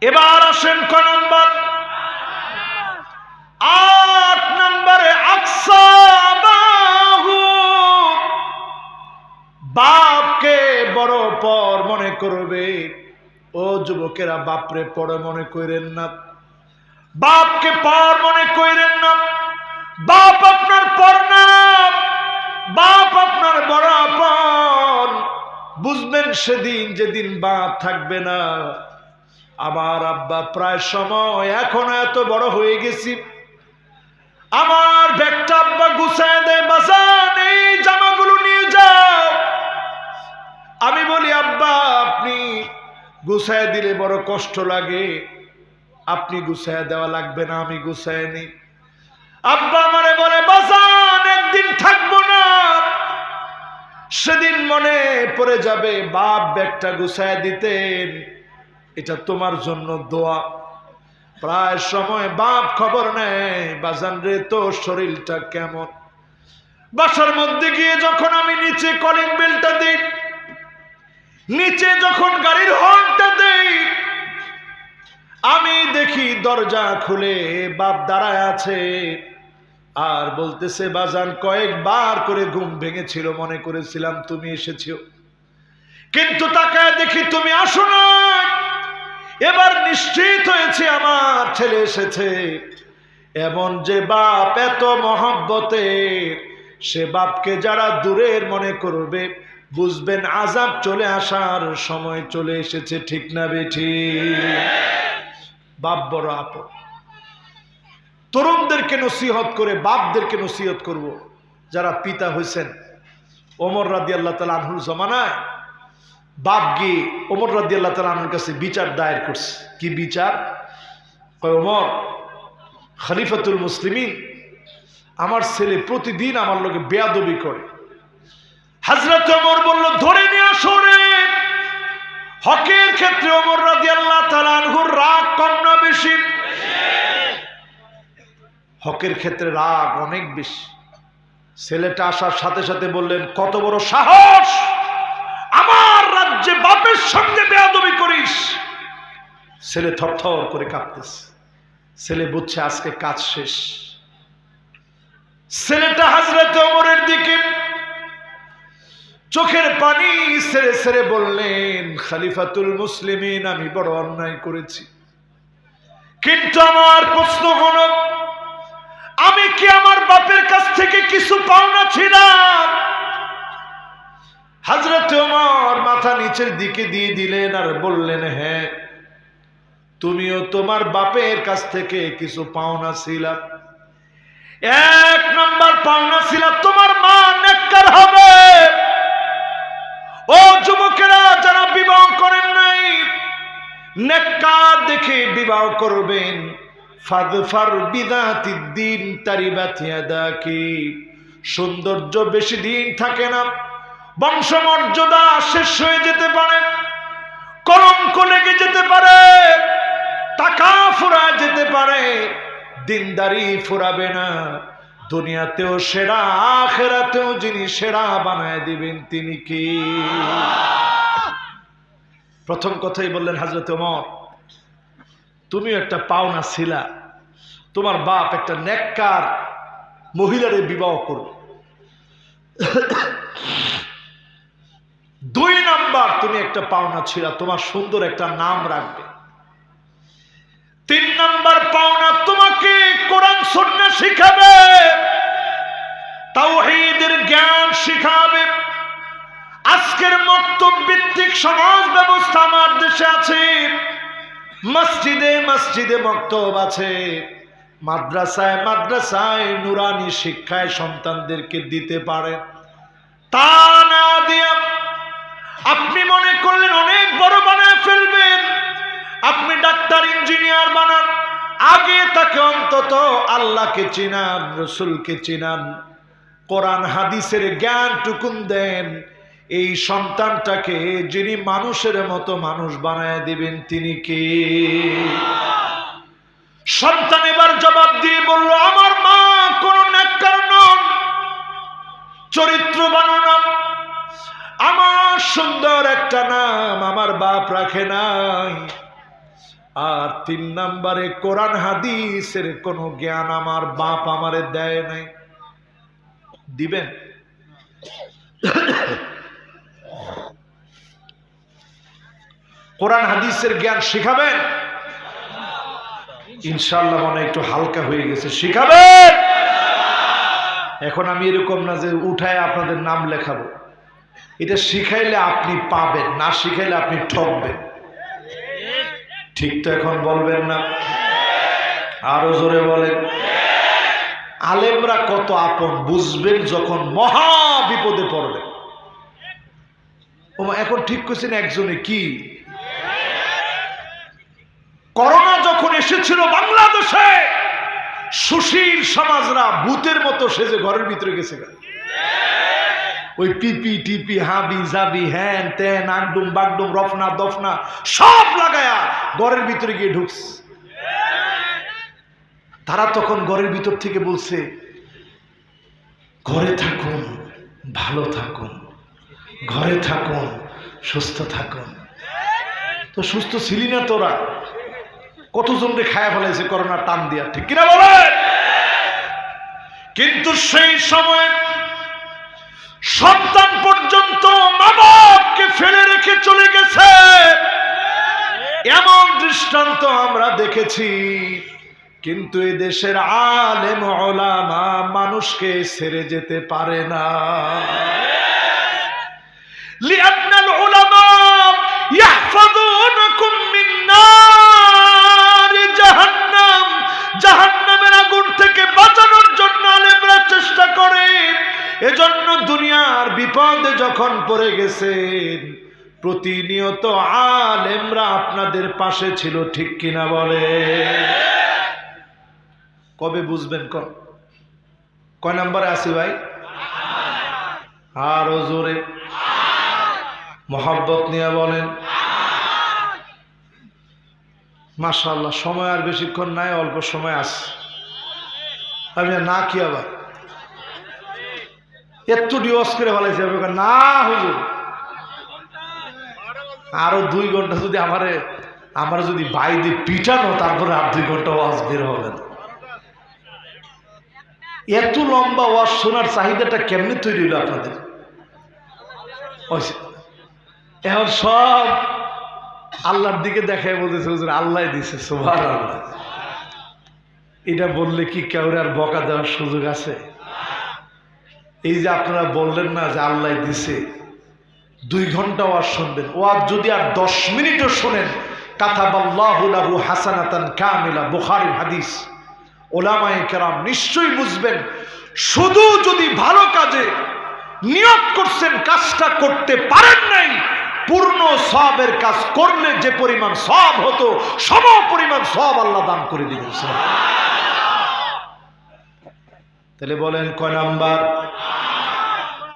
এবার আসেন ক নম্বর? আট নম্বরে বাপকে বড় পর মনে করবে। ও যুবকেরা বাপরে পড়ে মনে করেন না। বাপকে পর মনে করেন না। বাপ আপনার পর না। বাপ আপনার বড় আপন বুঝবেন সেদিন যেদিন বাপ থাকবে না। আমার আব্বা, প্রায় সময় এখন এত বড় হয়ে গেছি। আমার ব্যাগটা আব্বা গুছায় দেয় বাসান এই জামাগুলো নিয়ে যাও। আমি বলি, আব্বা, আপনি গুছায় দিলে বড় কষ্ট লাগে। আপনি গুছায় দেওয়া লাগবে না, আমি গুছায় নি আব্বা আমারে বলে বাসান একদিন থাকব না। সেদিন মনে পড়ে যাবে, বাপ ব্যাগটা গুছায় দিতেন। এটা তোমার জন্য দোয়া। প্রায় সময় বাপ খবর নেয়, বাজান রে, তোর শরীরটা কেমন? বাসার মধ্যে গিয়ে যখন আমি নিচে কলিং বেলটা দিই, নিচে যখন গাড়ির হর্নটা দেই, আমি দেখি দরজা খুলে বাপ দাঁড়ায় আছে। আর বলতেছে, বাজান, কয়েকবার করে ঘুম ভেঙেছিল, মনে করেছিলাম তুমি এসেছ। কিন্তু তাকায় দেখি তুমি আসো না এবার নিশ্চিত হয়েছে আমার ছেলে এসেছে। এমন যে বাপ এত মহব্বতের সে বাপকে যারা দূরের মনে করবে, বুঝবেন আজাব চলে আসার সময় চলে এসেছে ঠিক না বেঠি বাপ বড় আপন। তরুণদেরকে নসিহত করে, বাপদেরকে নসিহত করব। যারা পিতা হয়েছেন, ওমর রাদি আল্লাহ তালা আনহুর জমানায় বাপ গিয়ে ওমর রাদি আল্লাহ তালা আনহুর কাছে বিচার দায়ের করছে। কি বিচার? কয়, ওমর, খলিফাতুল মুসলিমিন আমার ছেলে প্রতিদিন আমার লোকে বেয়াদবি করে। হাজরত ওমর বলল, ধরে নিয়ে আসো হকের ক্ষেত্রে ওমর রাদি আল্লাহ তালা আনহুর রাগ কম না বেশি? হকের ক্ষেত্রে রাগ অনেক বেশি। ছেলেটা আসার সাথে সাথে বললেন, কত বড় সাহস! রাজ্যে বাপের সঙ্গে বেয়াদবি করিস, ছেলে থরথর করে কাঁপতেছে। ছেলে বুঝছে আজকে কাজ শেষ। ছেলেটা হাজরত ওমরের দিকে চোখের পানি সেরে সেরে বললেন, খালিফাতুল মুসলিমিন, আমি বড় অন্যায় করেছি। কিন্তু আমার প্রশ্ন হলো, আমি কি আমার বাপের কাছ থেকে কিছু পাওনা ছিলাম? হাজরত ওমর মাথা নিচের দিকে দিয়ে দিলেন আর বললেন হ্যাঁ তুমিও তোমার বাপের কাছ থেকে কিছু পাওনা ছিলাম এক নম্বর পাওনা ছিল তোমার মা নেককার হবে। ও যুবকেরা, যারা বিবাহ করেন নাই, নেককার দেখে বিবাহ করবেন। সৌন্দর্য বেশি দিন থাকে না। বংশমর্যাদা শেষ হয়ে যেতে পারে, কলঙ্ক লেগে যেতে পারে, টাকা ফুরা যেতে পারে, দিনদারি ফুরাবে না। দুনিয়াতেও সেরা, আখেরাতেও যিনি সেরা বানায় দিবেন তিনি কি? প্রথম কথাই বললেন হাজরত ওমর, তুমিও একটা পাওনা ছিলা, তোমার বাপ একটা নেককার মহিলারে বিবাহ করবে। দুই নাম্বার তুমি একটা পাওনা ছিল, তোমার সুন্দর একটা নাম রাখবে। তিন নাম্বার পাওনা তোমাকে কোরআন সন্না শিখাবে, তাওহীদের জ্ঞান শিখাবে। আজকের মক্তব ভিত্তিক সমাজ ব্যবস্থা আমার দেশে আছে, মসজিদে মসজিদে মক্তব আছে। মাদ্রাসায় মাদ্রাসায় নুরানি শিক্ষায় সন্তানদেরকে দিতে পারে। তা না দিয়া আপনি মনে করলেন অনেক বড় বানায় ফেলবেন। আপনি ডাক্তার, ইঞ্জিনিয়ার বানান। আগে তাকে অন্তত আল্লাহকে চিনান, রসুলকে চিনান। কোরআন, হাদিসের জ্ঞান টুকুন দেন। এই সন্তানটাকে যিনি মানুষের মতো মানুষ বানায় দিবেন, তিনি কে? সন্তান এবার জবাব দিয়ে বলল, আমার মা কোন চরিত্র বানানো আমার সুন্দর একটা নাম আমার বাপ রাখে নাই। আর তিন নাম্বারে কোরআন হাদিসের কোনো জ্ঞান আমার বাপ আমারে দেয় নাই। দিবেন? কোরআন হাদিসের জ্ঞান শিখাবেন? ইনশাল্লাহ মনে একটু হালকা হয়ে গেছে। শিখাবেন? এখন আমি এরকম না যে উঠায় আপনাদের নাম লেখাবো। এটা শিখাইলে আপনি পাবেন, না শিখাইলে আপনি ঠকবেন। ঠিক তো এখন বলবেন না? আরও জোরে বলেন। আলেমরা কত আপন, বুঝবেন যখন মহা বিপদে পড়বেন ওমা, এখন ঠিক করছেন একজনে কি? করোনা যখন এসেছিল বাংলাদেশে, সুশীল সমাজরা ভূতের মতো সেজে ঘরের ভিতরে গেছে। ওই পিপি, টিপি, হাবি, জাবি, হ্যান, ত্যান, আগডুম, বাগডুম, রফনা, দফনা, সব লাগায়া ঘরের ভিতরে গিয়ে ঢুকছে। তারা তখন ঘরের ভিতর থেকে বলছে, ঘরে থাকুন, ভালো থাকুন, ঘরে থাকুন, সুস্থ থাকুন। তো সুস্থ ছিলি না তোরা? কতজনকে খায়া ফেলাইছে করোনা টান দিয়া? ঠিক কিনা বলে কিন্তু সেই সময় সন্তান পর্যন্ত মা বাপকে ফেলে রেখে চলে গেছে। এমন দৃষ্টান্ত আমরা দেখেছি। কিন্তু এ দেশের আলেম ওলামা মানুষকে ছেড়ে যেতে পারে না। জাহান্নামের আগুন থেকে বাঁচ বিপদে যখন পড়ে গেছেন, প্রতিনিয়ত আলেমরা আপনাদের পাশে ছিল, ঠিক কিনা বলে? কবে বুঝবেন কন কয় নাম্বারে আছি ভাই? আরও জোরে। মহাব্বত নিয়ে বলেন। মাশাল্লাহ সময় আর বেশিক্ষণ নাই, অল্প সময় আছে আমি না কি আবার? একটু ডিওস করে ফেলাইছি না, হুজুর। আরও দুই ঘণ্টা যদি আমারে, আমার যদি বাই দিয়ে পিটানো, তারপরে আর দুই ঘণ্টা ওয়াজ বের হবে না। এত লম্বা ওয়াজ শোনার চাহিদাটা কেমনি তৈরি হলো আপনাদের? এখন সব আল্লাহর দিকে দেখায় বলতেছে আল্লাহ দিছে সোভার আল্লাহ এটা বললে কি কেউরে আর বকা দেওয়ার সুযোগ আছে? এই যে আপনারা বললেন না যে আল্লাহ দিছে, দুই ঘণ্টা ওয়াজ শুনবেন ওয়াজ যদি আর দশ মিনিটও শোনেন কাথাবাল্লাহুলাহু হাসানাতান কামিলা, বুখারীর হাদিস ওলামায়ে কেরাম নিশ্চয়ই বুঝবেন, শুধু যদি ভালো কাজে নিয়োগ করছেন, কাজটা করতে পারেন নাই, পূর্ণ সবের কাজ করলে যে পরিমাণ সব হতো, সম পরিমাণ সব আল্লাহ দান করে সুবহানাল্লাহ। তাহলে বলেন কয় নাম্বার?